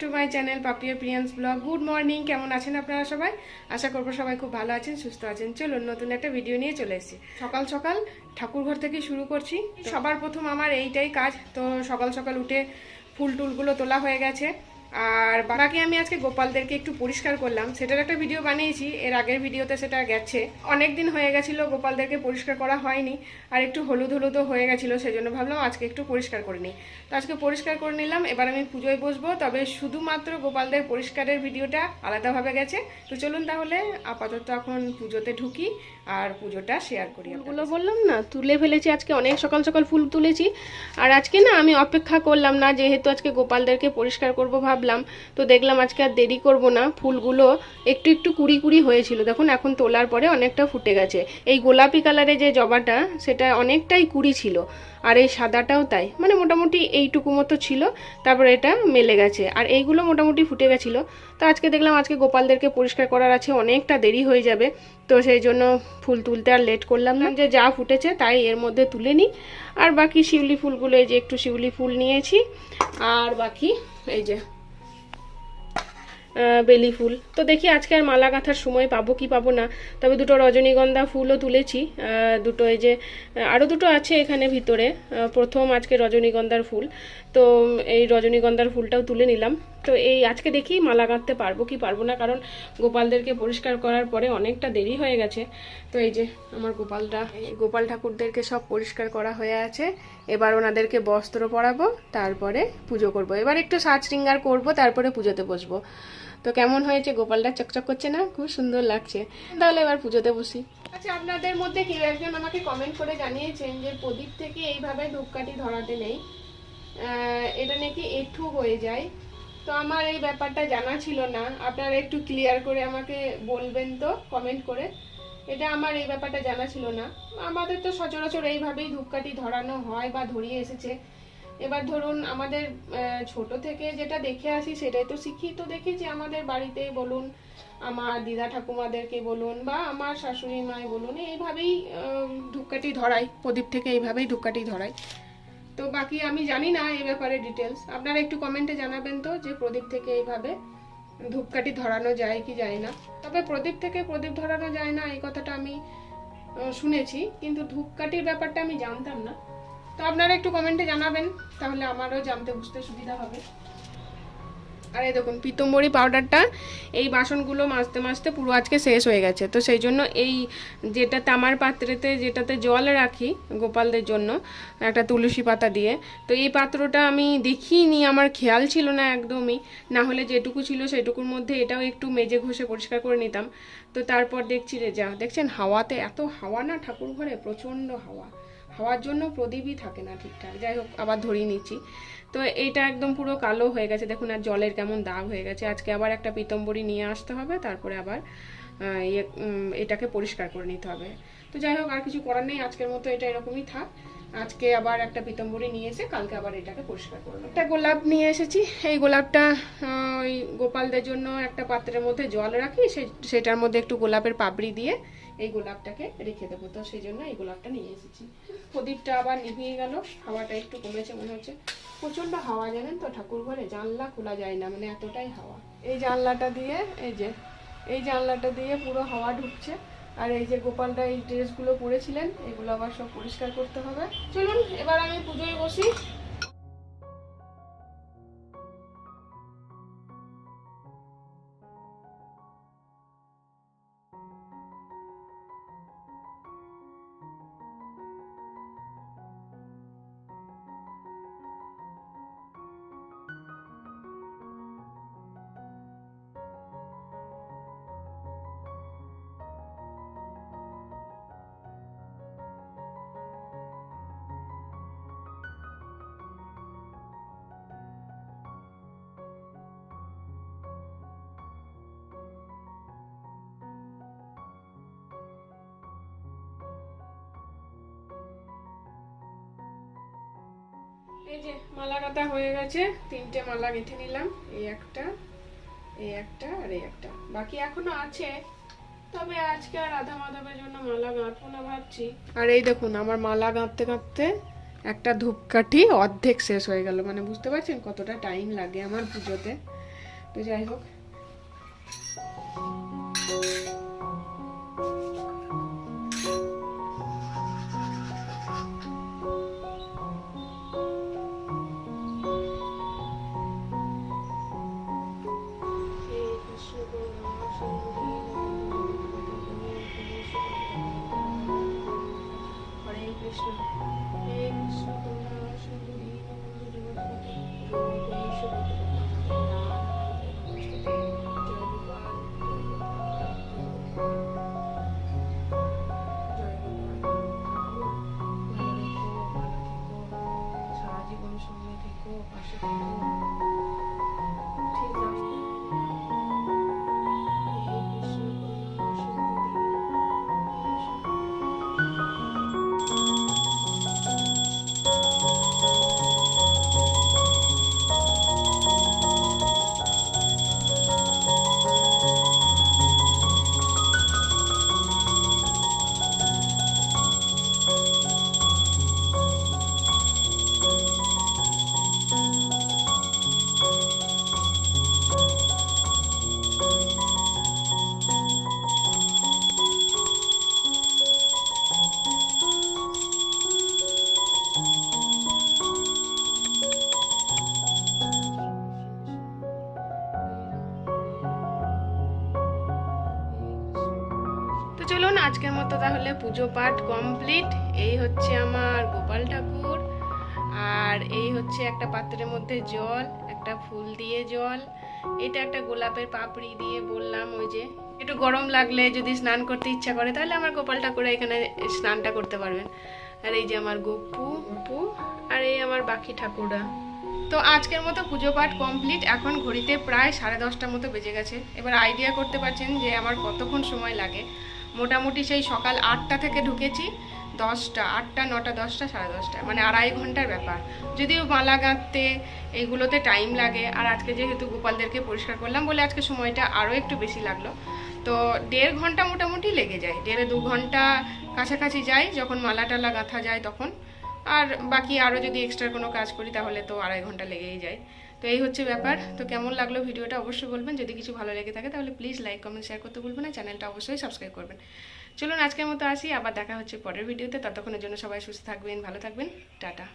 To my channel Papiya Priyans vlog good morning কেমন আছেন আপনারা সবাই? আশা করব সবাই খুব ভালো আছেন, সুস্থ আছেন। চলুন, নতুন একটা ভিডিও নিয়ে চলে এসেছি। সকাল সকাল ঠাকুরঘর থেকে শুরু করছি। সবার প্রথম আমার এইটাই কাজ। তো সকাল সকাল উঠে ফুল টুলগুলো তোলা হয়ে গেছে। আর বাকি আমি আজকে গোপালদেরকে একটু পরিষ্কার করলাম। সেটার একটা ভিডিও বানিয়েছি। এর আগের ভিডিওতে সেটা গেছে। অনেক দিন হয়ে গেছিল, গোপালদেরকে পরিষ্কার করা হয়নি। আর একটু হলুদ হলুদও হয়ে গেছিল সেই জন্য ভাবলাম আজকে একটু পরিষ্কার করে নিই। তো আজকে পরিষ্কার করে নিলাম। এবার আমি পুজোয় বসবো। তবে শুধুমাত্র গোপালদের পরিষ্কারের ভিডিওটা আলাদাভাবে গেছে। তো চলুন তাহলে আপাতত এখন পুজোতে ঢুকি আর পুজোটা শেয়ার করি ওগুলো বললাম না, তুলে ফেলেছি আজকে। অনেক সকাল সকাল ফুল তুলেছি। আর আজকে না আমি অপেক্ষা করলাম না, যেহেতু আজকে গোপালদেরকে পরিষ্কার করব ভাবলাম, তো দেখলাম আজকে আর দেরি করব না, ফুলগুলো একটু একটু কুড়ি কুড়ি হয়েছিল। দেখুন, এখন তোলার পরে অনেকটা ফুটে গেছে। এই গোলাপি কালারের যে জবাটা, সেটা অনেকটাই কুড়ি ছিল। আর এই সাদাটাও তাই। মানে মোটামুটি এইটুকু মতো ছিল। তারপর এটা মেলে গেছে। আর এইগুলো মোটামুটি ফুটে গেছিল। তো আজকে দেখলাম, আজকে গোপালদেরকে পরিষ্কার করার আছে, অনেকটা দেরি হয়ে যাবে। তো সেই জন্য ফুল তুলতে আর লেট করলাম না। যে যা ফুটেছে, তাই এর মধ্যে তুলে নিই। আর বাকি শিউলি ফুলগুলো, এই যে একটু শিউলি ফুল নিয়েছি। আর বাকি, এই যে বেলি ফুল। তো দেখি আজকে আর মালা গাঁথার সময় পাবো কি পাবো না। তবে দুটো রজনীগন্ধা ফুলও তুলেছি। দুটো এই যে আরও দুটো আছে এখানে ভিতরে। প্রথম আজকে রজনীগন্ধার ফুল। তো এই রজনীগন্ধার ফুলটাও তুলে নিলাম। তো এই আজকে দেখি মালা গাঁথতে পারব কি পারব না। কারণ গোপালদেরকে পরিষ্কার করার পরে অনেকটা দেরি হয়ে গেছে। তো এই যে, আমার গোপালরা গোপাল ঠাকুরদেরকে সব পরিষ্কার করা হয়ে আছে। এবার ওনাদেরকে বস্ত্র পরাবো, তারপরে পুজো করব। এবার একটু সাজ শৃঙ্গার করব, তারপরে পুজোতে বসবো। তো কেমন হয়েছে? গোপালটা চকচক করছে না? খুব সুন্দর লাগছে। তাহলে এবার পুজোতে বসি। আচ্ছা আপনাদের মধ্যে কেউ একজন আমাকে কমেন্ট করে জানিয়েছেন যে প্রদীপ থেকে এইভাবে ধূপকাঠি ধরাতে নেই। এটা নাকি এঠু হয়ে যায়। তো আমার এই ব্যাপারটা জানা ছিল না। আপনারা একটু ক্লিয়ার করে আমাকে বলবেন তো কমেন্ট করে। এটা আমার এই ব্যাপারটা জানা ছিল না। আমাদের তো সচরাচর এইভাবেই ধূপকাঠি ধরানো হয় বা ধরিয়ে এসেছে। এবার ধরুন আমাদের ছোট থেকে যেটা দেখে আসি সেটাই তো শিখি তো দেখেছি আমাদের বাড়িতেই বলুন, আমার দিদা ঠাকুমাদেরকে বলুন বা আমার শাশুড়ি মায় বলুন, এইভাবেই ধূপকাঠি ধরাই, প্রদীপ থেকে এইভাবেই ধূপকাঠি ধরাই। তো বাকি আমি জানি না এই ব্যাপারে ডিটেলস আপনারা একটু কমেন্টে জানাবেন তো যে প্রদীপ থেকে এইভাবে ধূপকাঠি ধরানো যায় কি যায় না। তবে প্রদীপ থেকে প্রদীপ ধরানো যায় না, এই কথাটা আমি শুনেছি। কিন্তু ধূপকাঠির ব্যাপারটা আমি জানতাম না। তো আপনারা একটু কমেন্টে জানাবেন, তাহলে আমারও জানতে বুঝতে সুবিধা হবে। আর এই দেখুন, পিতম্বরী পাউডারটা এই বাসনগুলো মাজতে মাজতে পুরো আজকে শেষ হয়ে গেছে। তো সেই জন্য এই যেটা তামার পাত্রেতে, যেটাতে জল রাখি গোপালদের জন্য, একটা তুলসী পাতা দিয়ে, তো এই পাত্রটা আমি দেখিনি, আমার খেয়াল ছিল না একদমই। না হলে যেটুকু ছিল সেটুকুর মধ্যে এটাও একটু মেজে ঘষে পরিষ্কার করে নিতাম। তো তারপর দেখছি রে যা, দেখছেন হাওয়াতে এত হাওয়া না ঠাকুর ঘরে প্রচণ্ড হাওয়া। হাওয়ার জন্য প্রদীপই থাকে না ঠিকঠাক। যাই হোক, আবার ধরিয়ে নিচ্ছি। তো এইটা একদম পুরো কালো হয়ে গেছে। দেখুন, আর জলের কেমন দাগ হয়ে গেছে। আজকে আবার একটা পিতম্বরী নিয়ে আসতে হবে, তারপরে আবার ইয়ে এটাকে পরিষ্কার করে নিতে হবে। তো যাই হোক, আর কিছু করার নেই। আজকের মতো এটা এরকমই থাক। আজকে আবার একটা পিতম্বরী নিয়ে এসে কালকে আবার এটাকে পরিষ্কার করব। একটা গোলাপ নিয়ে এসেছি। এই গোলাপটা ওই গোপালদের জন্য একটা পাত্রের মধ্যে জল রাখি। সেটার মধ্যে একটু গোলাপের পাপড়ি দিয়ে এই গোলাপটাকে রেখে দেবো। তো সেই জন্য এই গোলাপটা নিয়ে এসেছি। প্রদীপটা আবার নিভিয়ে গেল, হাওয়াটা একটু কমেছে মনে হচ্ছে। প্রচণ্ড হাওয়া, জানেন তো? ঠাকুর ঘরে জানলা খোলা যায় না মানে এতটাই হাওয়া। এই জানলাটা দিয়ে, এই যে, এই জানলাটা দিয়ে পুরো হাওয়া ঢুকছে। আর এই যে গোপালটা এই ড্রেসগুলো পরেছিলেন, এগুলো আবার সব পরিষ্কার করতে হবে। চলুন, এবার আমি পুজোয় বসি। এই যে মালা গাঁথা হয়ে গেছে, তিনটে মালা গেঁথে নিলাম, এই একটা এই একটা আর এই একটা। বাকি এখনও আছে, তবে আজকে আর আধা মাধবের জন্য মালা গাঁথবো না ভাবছি। আর এই দেখুন, আমার মালা গাঁথতে গাঁথতে একটা ধূপকাঠি অর্ধেক শেষ হয়ে গেল। মানে বুঝতে পারছেন কতটা টাইম লাগে আমার পুজোতে। তো যাই হোক কৃষ্ণ হে কৃষ্ণ করুণা সুন্দরী সারা তাহলে পুজো পাঠ কমপ্লিট। এই হচ্ছে আমার গোপাল ঠাকুর। আর এই হচ্ছে একটা পাত্রের মধ্যে জল, একটা ফুল দিয়ে জল। এটা একটা গোলাপের পাপড়ি দিয়ে বললাম ওই যে, একটু গরম লাগলে যদি স্নান করতে ইচ্ছা করে, তাহলে আমার গোপাল ঠাকুর এখানে স্নানটা করতে পারবেন। আর এই যে আমার গপু গপু আর এই আমার বাকি ঠাকুররা। তো আজকের মতো পুজো পাঠ কমপ্লিট। এখন ঘড়িতে প্রায় সাড়ে দশটার মতো বেজে গেছে। এবার আইডিয়া করতে পারছেন যে আমার কতক্ষণ সময় লাগে। মোটামুটি সেই সকাল আটটা থেকে ঢুকেছি, দশটা, আটটা, নটা, দশটা, সাড়ে দশটা মানে আড়াই ঘণ্টার ব্যাপার। যদিও মালা গাঁথতে এইগুলোতে টাইম লাগে, আর আজকে যেহেতু গোপালদেরকে পরিষ্কার করলাম বলে আজকে সময়টা আরও একটু বেশি লাগল। তো দেড় ঘণ্টা মোটামুটি লেগে যায়। দেড়ে দু ঘণ্টা কাছাকাছি যায় যখন মালা টালা গাঁথা যায় তখন। আর বাকি আরও যদি এক্সট্রা কোনো কাজ করি তাহলে তো আড়াই ঘণ্টা লেগেই যায়। তো এই হচ্ছে ব্যাপার। তো কেমন লাগল ভিডিওটা অবশ্যই বলবেন। যদি কিছু ভালো লেগে থাকে তাহলে প্লিজ লাইক কমেন্ট শেয়ার করতে ভুলবেন না। চ্যানেলটা অবশ্যই সাবস্ক্রাইব করবেন। চলুন আজকের মতো আসি। আবার দেখা হচ্ছে পরের ভিডিওতে। ততক্ষণের জন্য সবাই সুস্থ থাকবেন, ভালো থাকবেন। টাটা।